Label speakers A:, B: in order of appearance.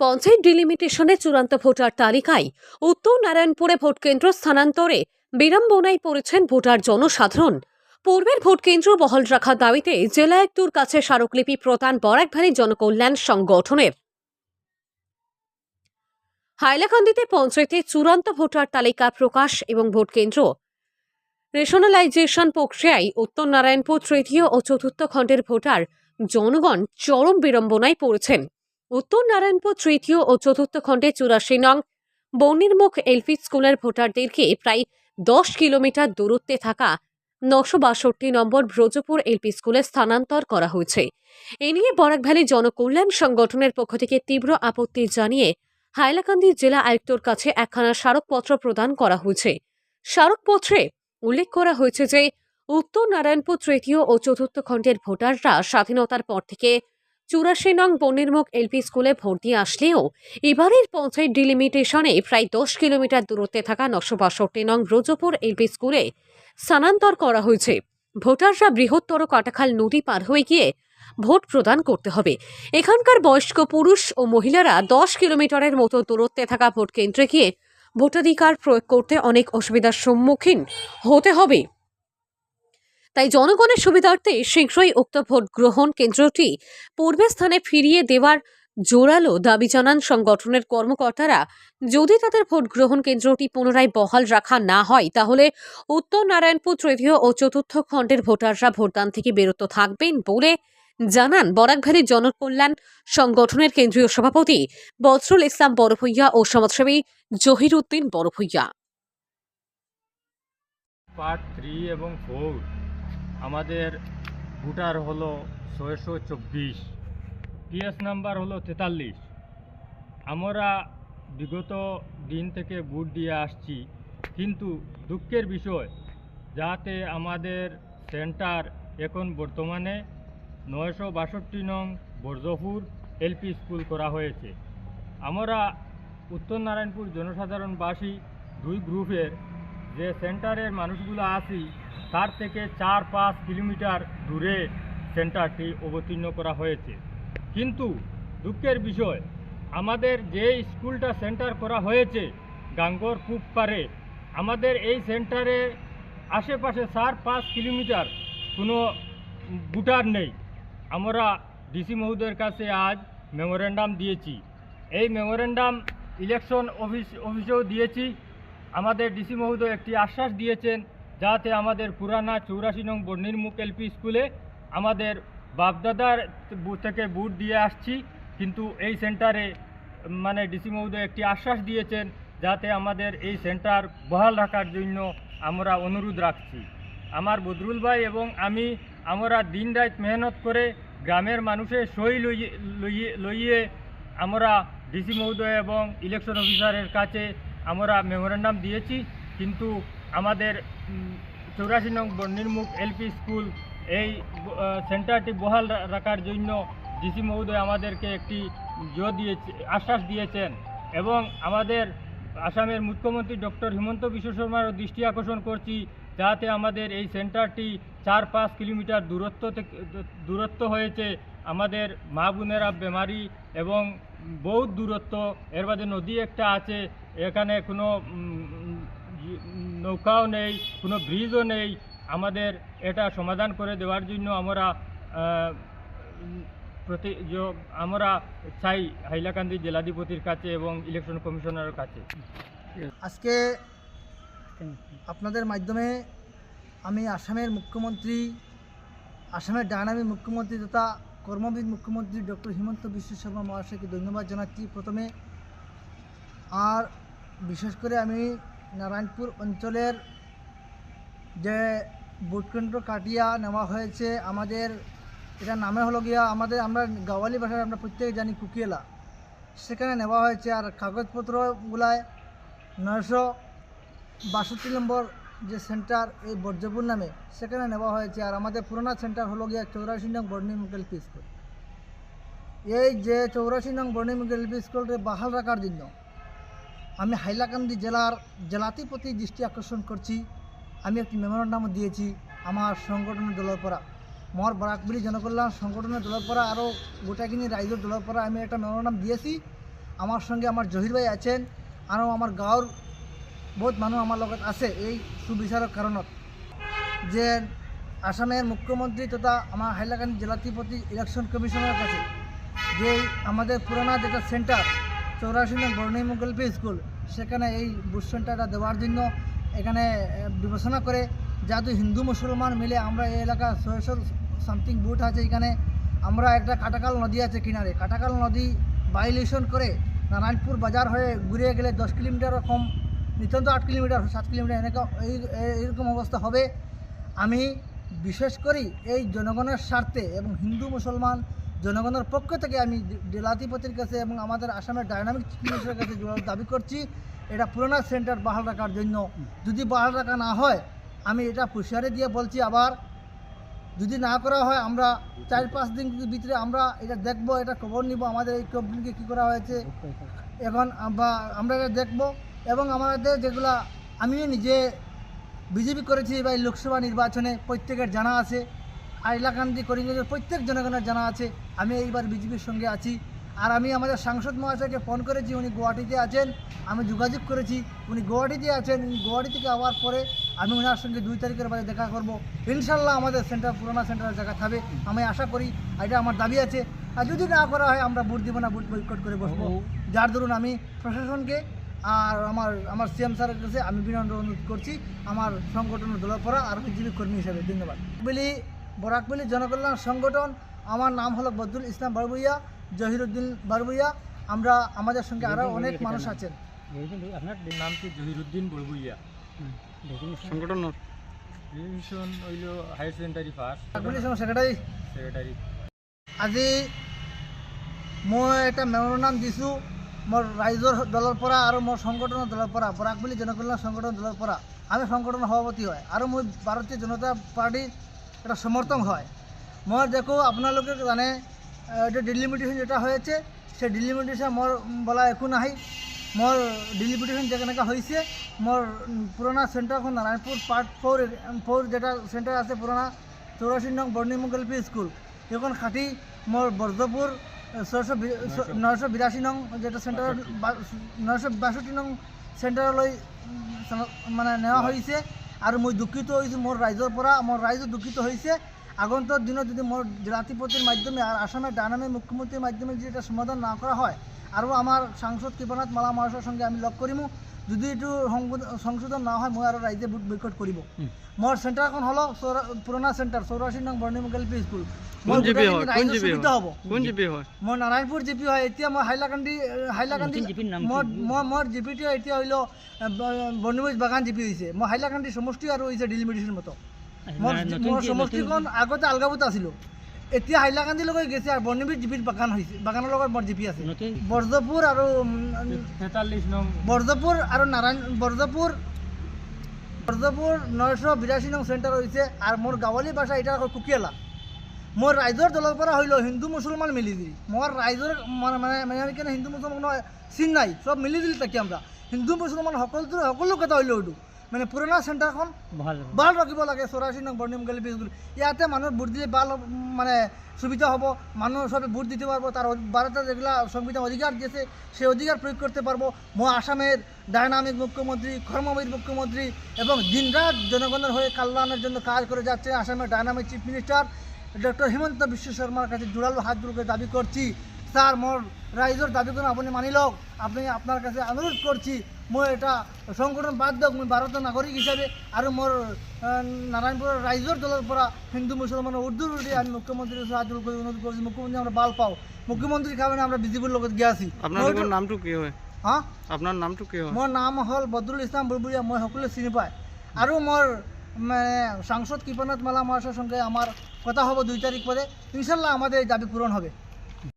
A: পঞ্চায়েত ডিলিমিটেশনে চূড়ান্ত ভোটার তালিকায় উত্তর নারায়ণপুরে ভোটকেন্দ্র স্থানান্তরে বিড়ম্বনায় পড়েছেন ভোটার জনসাধারণ। পূর্বের ভোটকেন্দ্র বহাল রাখার দাবিতে জেলা আয়ুক্তর কাছে স্মারকলিপি প্রদান বরাকভ্যালি জনকল্যাণ সংগঠনের। হাইলাকান্দিতে পঞ্চায়েতে চূড়ান্ত ভোটার তালিকা প্রকাশ এবং ভোটকেন্দ্র রেশনালাইজেশন প্রক্রিয়ায় উত্তর নারায়ণপুর তৃতীয় ও চতুর্থ খণ্ডের ভোটার জনগণ চরম বিড়ম্বনায় পড়েছেন। উত্তর নারায়ণপুর তৃতীয় ও চতুর্থ খণ্ডে চুরাশি নং বর্ণিরমুখ এলপি স্কুলের ভোটারদেরকে প্রায় দশ কিলোমিটার দূরত্বে থাকা নশো বাষট্টি নম্বর ব্রজপুর এলপি স্কুলে স্থানান্তর করা হয়েছে। এ নিয়ে বরাক ভ্যালি জনকল্যাণ সংগঠনের পক্ষ থেকে তীব্র আপত্তি জানিয়ে হাইলাকান্দি জেলা আয়ুক্তর কাছে একখানা স্মারকপত্র প্রদান করা হয়েছে। স্মারকপত্রে উল্লেখ করা হয়েছে যে, উত্তর নারায়ণপুর তৃতীয় ও চতুর্থ খণ্ডের ভোটাররা স্বাধীনতার পর থেকে চুরাশি নং বনির্মুখ এলপি স্কুলে দিয়ে আসলেও এবারের পঞ্চায়েত ডিলিমিটেশনে প্রায় দশ কিলোমিটার দূরত্বে থাকা নশো বাষট্টি নং ব্রজপুর এলপি স্কুলে স্থানান্তর করা হয়েছে। ভোটাররা বৃহত্তর কাটাখাল নদী পার হয়ে গিয়ে ভোট প্রদান করতে হবে। এখানকার বয়স্ক পুরুষ ও মহিলারা দশ কিলোমিটারের মতো দূরত্বে থাকা ভোট কেন্দ্রে গিয়ে ভোটাধিকার প্রয়োগ করতে অনেক অসুবিধার সম্মুখীন হতে হবে। তাই জনগণের সুবিধার্থে শীঘ্রই উক্ত ভোট গ্রহণ কেন্দ্রটি পূর্বের স্থানে ফিরিয়ে দেওয়ার জোরালো দাবি জানান সংগঠনের কর্মকর্তারা। যদি তাদের ভোট গ্রহণ কেন্দ্রটি পুনরায় বহাল রাখা না হয়, তাহলে উত্তর নারায়ণপুর তৃতীয় ও চতুর্থ খণ্ডের ভোটাররা ভোটদান থেকে বিরত থাকবেন বলে জানান বরাকভ্যালি জনকল্যাণ সংগঠনের কেন্দ্রীয় সভাপতি বজরুল ইসলাম বড়ভূইয়া ও সমাজসেবী জহির উদ্দিন বড়ভূইয়া।
B: পার্ট থ্রি এবং ফোর আমাদের ভোটার হলো ছয়শো চব্বিশ, পিএস নাম্বার হলো তেতাল্লিশ। আমরা বিগত দিন থেকে ভোট দিয়ে আসছি, কিন্তু দুঃখের বিষয়, যাতে আমাদের সেন্টার এখন বর্তমানে নয়শো বাষট্টি নং বর্জপুর এলপি স্কুল করা হয়েছে। আমরা উত্তর নারায়ণপুর জনসাধারণবাসী দুই গ্রুপের যে সেন্টারের মানুষগুলো আছি তার থেকে চার পাঁচ কিলোমিটার দূরে সেন্টারটি অবতীর্ণ করা হয়েছে। কিন্তু দুঃখের বিষয়, আমাদের যে স্কুলটা সেন্টার করা হয়েছে গাঙ্গর কূপ পারে আমাদের এই সেন্টারে আশেপাশে চার পাঁচ কিলোমিটার কোনো বুটার নেই। আমরা ডিসি মহোদয়ের কাছে আজ মেমোরেন্ডাম দিয়েছি। এই মেমোরেন্ডাম ইলেকশন অফিস, অফিসেও দিয়েছি। আমাদের ডিসি মহোদয় একটি আশ্বাস দিয়েছেন যাতে আমাদের পুরানা চৌরাশি নং বর্ণিরমুখ এলপি স্কুলে আমাদের বাপদাদার থেকে বুট দিয়ে আসছি, কিন্তু এই সেন্টারে মানে ডিসি মহোদয় একটি আশ্বাস দিয়েছেন যাতে আমাদের এই সেন্টার বহাল রাখার জন্য আমরা অনুরোধ রাখছি। আমার বদরুল ভাই এবং আমি, আমরা দিন রাত মেহনত করে গ্রামের মানুষের সই লইয়ে আমরা ডিসি মহোদয় এবং ইলেকশন অফিসারের কাছে আমরা মেমোরেন্ডাম দিয়েছি, কিন্তু আমাদের চৌরাশি নং বর্ণিরমুখ এলপি স্কুল, এই সেন্টারটি বহাল রাখার জন্য ডিসি মহোদয় আমাদেরকে একটি জো দিয়েছে, আশ্বাস দিয়েছেন এবং আমাদের আসামের মুখ্যমন্ত্রী ডক্টর হিমন্ত বিশ্ব শর্মারও দৃষ্টি আকর্ষণ করছি যাতে আমাদের এই সেন্টারটি চার পাঁচ কিলোমিটার দূরত্ব থেকে দূরত্ব হয়েছে। আমাদের মা বোনেরা বেমারি এবং বহুত দূরত্ব, এর বাদে নদী একটা আছে, এখানে কোনো নৌকাও নেই, কোনো ব্রিজও নেই। আমাদের এটা সমাধান করে দেওয়ার জন্য আমরা প্রতি আমরা চাই হাইলাকান্দি জেলাধিপতির কাছে এবং ইলেকশন কমিশনারের কাছে।
C: আজকে আপনাদের মাধ্যমে আমি আসামের মুখ্যমন্ত্রী, আসামের ডায়নামিক মুখ্যমন্ত্রী তথা কর্মবিদ মুখ্যমন্ত্রী ডক্টর হিমন্ত বিশ্ব শর্মা মহাশয়কে ধন্যবাদ জানাচ্ছি প্রথমে। আর বিশেষ করে আমি নারায়ণপুর অঞ্চলের যে ভোটকেন্দ্র কাটিয়া নেওয়া হয়েছে, আমাদের এটা নামে হলো গিয়া আমাদের আমরা গাওয়ালি ভাষায় আমরা প্রত্যেকে জানি কুকিয়েলা। সেখানে নেওয়া হয়েছে আর কাগজপত্রগুলায় নয়শো বাষট্টি নম্বর যে সেন্টার এই বর্জপুর নামে সেখানে নেওয়া হয়েছে আর আমাদের পুরোনো সেন্টার হলো গিয়া চৌরাশি নং বর্ণিমুখ এলপি স্কুল। এই যে চৌরাশি নং বর্ণিমুখ এলপি স্কুলকে বাহাল রাখার জন্য আমি হাইলাকান্দি জেলার প্রতি দৃষ্টি আকর্ষণ করছি। আমি একটি মেমোরেন্ডামও দিয়েছি, আমার সংগঠনের দলের পরা মর বরাকবিলি জনকল্যাণ সংগঠনের দলের পরা আরও গোটাকিনি রাইজের দলের পরা আমি একটা মেমোরেন্ডাম দিয়েছি। আমার সঙ্গে আমার জহির ভাই আছেন আৰু আমাৰ গাঁৱৰ বহুত মানুহ আমাৰ লগত আছে এই সুবিচাৰৰ কাৰণত যে আসামের মুখ্যমন্ত্রী তথা আমার হাইলাকান্দি জেলাধিপতি ইলেকশন কমিশনের কাছে, যে আমাদের পুরানা যেটা সেন্টার চৌরাশি নং বর্ণিমুখ এলপি স্কুল। সেখানে এই বুথ সেন্টারটা দেওয়ার জন্য এখানে বিবেচনা করে যেহেতু হিন্দু মুসলমান মিলে আমরা এই এলাকা ছয়শো সামথিং বুথ আছে এখানে, আমরা একটা কাটাকাল নদী আছে কিনারে। কাটাকাল নদী ভাইলেশন করে নারায়ণপুর বাজার হয়ে ঘুরে গেলে দশ কিলোমিটার কম, নিতান্ত আট কিলোমিটার, সাত কিলোমিটার এনেকা এই এইরকম অবস্থা হবে। আমি বিশেষ করি এই জনগণের স্বার্থে এবং হিন্দু মুসলমান জনগণের পক্ষ থেকে আমি জেলাধিপতির কাছে এবং আমাদের আসামের ডায়নামিক চিফ মিনিস্টারের কাছে দাবি করছি, এটা পুরোনো সেন্টার বহাল রাখার জন্য। যদি বহাল রাখা না হয়, আমি এটা হুঁশিয়ারি দিয়ে বলছি আবার, যদি না করা হয় আমরা চার পাঁচ দিন ভিতরে আমরা এটা দেখব, এটা খবর নিব, আমাদের এই কোম্পানিকে কী করা হয়েছে। এখন বা আমরা এটা দেখব এবং আমাদের যেগুলা, আমিও নিজে বিজেপি করেছি বা লোকসভা নির্বাচনে প্রত্যেকের জানা আছে। আইলাকান্দি করিমগঞ্জের প্রত্যেক জনগণের জানা আছে আমি এইবার বিজেপির সঙ্গে আছি। আর আমি আমাদের সাংসদ মহাশয়কে ফোন করেছি উনি গুয়াহাটিতে আছেন আমি যোগাযোগ করেছি উনি গুয়াহাটিতে আছেন উনি গুয়াহাটি থেকে আওয়ার পরে আমি ওনার সঙ্গে দুই তারিখের বাজে দেখা করব। ইনশাল্লাহ আমাদের সেন্টার পুরোনো সেন্টারের জায়গা থাকবে আমি আশা করি এটা আমার দাবি আছে। আর যদি না করা হয় আমরা ভোট দিব না ভোট বৈকট করে বসবো। যার দরুন আমি প্রশাসনকে আর আমার আমার সিএম স্যারের কাছে আমি বিনম্র অনুরোধ করছি আমার সংগঠনের দলপরা আর বিজেপি কর্মী হিসেবে। ধন্যবাদ। বলি বরাকবলি জনকল্যাণ সংগঠন আমার নাম হলো বদরুল ইসলাম বারবুইয়া জহিরুদ্দিন বারবুইয়া। আমরা আমাদের সঙ্গে আরও অনেক মানুষ আছেন।
B: আপনার জহিরুদ্দিন
D: সংগঠনের
B: হইল higher secondary first.
C: Secretary.
B: Secretary.
C: আজি মই এটা মেমোরান্ডাম দিছোঁ মোৰ ৰাইজৰ দলৰ পৰা আৰু মোৰ সংগঠনৰ দলৰ পৰা বৰাকবলি জনকল্যাণ সংগঠন দলৰ পৰা। আমি সংগঠনৰ সভাপতি হয়। আৰু মই ভাৰতীয় জনতা পাৰ্টিৰ এটা সমৰ্থন হয়। মই দেখো আপোনালোকে জানে আহ, এটা ডিলিমিটেশন যেটা হয়েছে সেই ডিলিমিটেশন মোর উম, বলা একো নাহি। মোর ডিলিমিটেশন যেখানে হয়েছে মোর উম, পুরোনা সেন্টারখন নারায়ণপুর পার্ট ফোর ফোর যেটা সেন্টার আছে পুরোনা চৌরাশি নং বর্ণিমুখ এল পি স্কুল এখন খাটি মোর বর্ধপুর ছয়শো নয়শো বিরাশী নং যেটা সেন্টার নয়শো বাষট্টি নং চান- মানে নেওয়া হৈছে। আৰু মই দুঃখিত হৈছোঁ মোৰ ৰাইজৰ পৰা, মোৰ ৰাইজো দুঃখিত হৈছে। আগন্তুক দিনত যদি মোৰ জেলাধিপতিৰ মাধ্যমে আর আসামের ডানামে মুখ্যমন্ত্রীর মাধ্যমে যদি এটা সমাধান না করা হয়, আৰু আমার সাংসদ কৃপনাথ মালা মহাশয়ের সঙ্গে আমি লগ করিমু যদি এইটো সংশোধ- সংশোধন না হয় মই আৰু ৰাইজে ভোট বৈকট কৰিব। মোৰ চেণ্টাৰখন হ'ল পুৰণা চেণ্টাৰ চৌৰাশী নং বৰ্ণিমুখ এল পি স্কুল।
D: হয়? হয়? হয়?
C: মই নাৰায়ণপুৰ জিপি হয় এতিয়া মই হাইলাকান্দি হাইলাকান্দি মোৰ মই মোৰ জিপিটো এতিয়া হইল বৰ্ণিমুজ বাগান জিপি হৈছে। মই হাইলাকান্দি সমষ্টি আৰু হৈছে ডিলিমিটেশ্যন মতো মোৰ মোৰ সমষ্টিখন আগতে আলগাবুত আছিলোঁ। এতিয়া হাইলাকান্দিলৈকে গৈছে আৰু বৰ্ণিমুজ জিপিৰ বাগান হৈছে বাগানৰ লগত মোৰ জিপি আছে। বৰ্জপুৰ আৰু বৰ্জপুৰ আৰু নাৰায়ণ বৰ্জপুৰ বৰ্জপুৰ নয়শ বিৰাশী নং চেণ্টাৰ হৈছে আৰু মোৰ গাঁৱলী ভাষা এটা হ'ল কুকিয়ালা। মোৰ ৰাইজৰ দলৰ পৰা হইল হিন্দু মুছলমান মিলি দিলি মোৰ ৰাইজৰ মানে মানে মানে কেনে হিন্দু মুছলমান চিন নাই চব মিলি দিলি তাকে আমরা। হিন্দু মুছলমান সকলো সকলো কথা হইল এইটো মানে পুৰণা চেণ্টাৰখন ভালো। ৰাখিব লাগে চৌৰাশী নং বৰ্ণিম গেলি বিজগুল ইয়াতে মানুহ ভোট দিলে ভালো মানে সুবিধা হ'ব। মানুহ সবে ভোট দিতে পারব তার ভারতের যেগুলা সংবিধান অধিকার দিয়েছে সেই অধিকার প্রয়োগ করতে পারব মই আসামের ডায়নামিক মুখ্যমন্ত্রী কর্মবীর মুখ্যমন্ত্রী এবং দিনরাত জনগণের হয়ে কল্যাণের জন্য কাজ করে যাচ্ছে আসামের dynamic chief minister doctor Himanta Biswa শর্মার কাছে জোরালো হাত জোড়কে দাবি করছি স্যার মোর রাইজর দাবিগুলো আপনি মানি লওক। আপনি আপনার কাছে অনুরোধ করছি মই এটা সংগঠন বাদ দিয়ক মই ভারতের নাগরিক হিসাবে আর মোর আহ, নারায়ণপুরের রাইজর দলের পৰা হিন্দু মুসলমানের উর্দু উর্দে আমি হাত জোড় করে অনুরোধ করছি মুখ্যমন্ত্রী আমরা ভালো পাও। মুখ্যমন্ত্রী কারণে আমরা বিজেপির লগত গিয়াছি
D: আপোনালোকৰ নামটো কি হয়?
C: হ্যাঁ
D: আপোনাৰ নামটো কি হয়?
C: মোৰ নাম হ'ল বদৰুল ইছলাম বুলবুৰীয়া মই সকলোৱে চিনি পায়। আৰু মোৰ মানে সাংসদ কৃপনাথ মালা মহাশয়ের সঙ্গে আমার কথা হব দুই তারিখ পরে ইনশাল্লাহ আমাদের এই দাবি পূরণ হবে।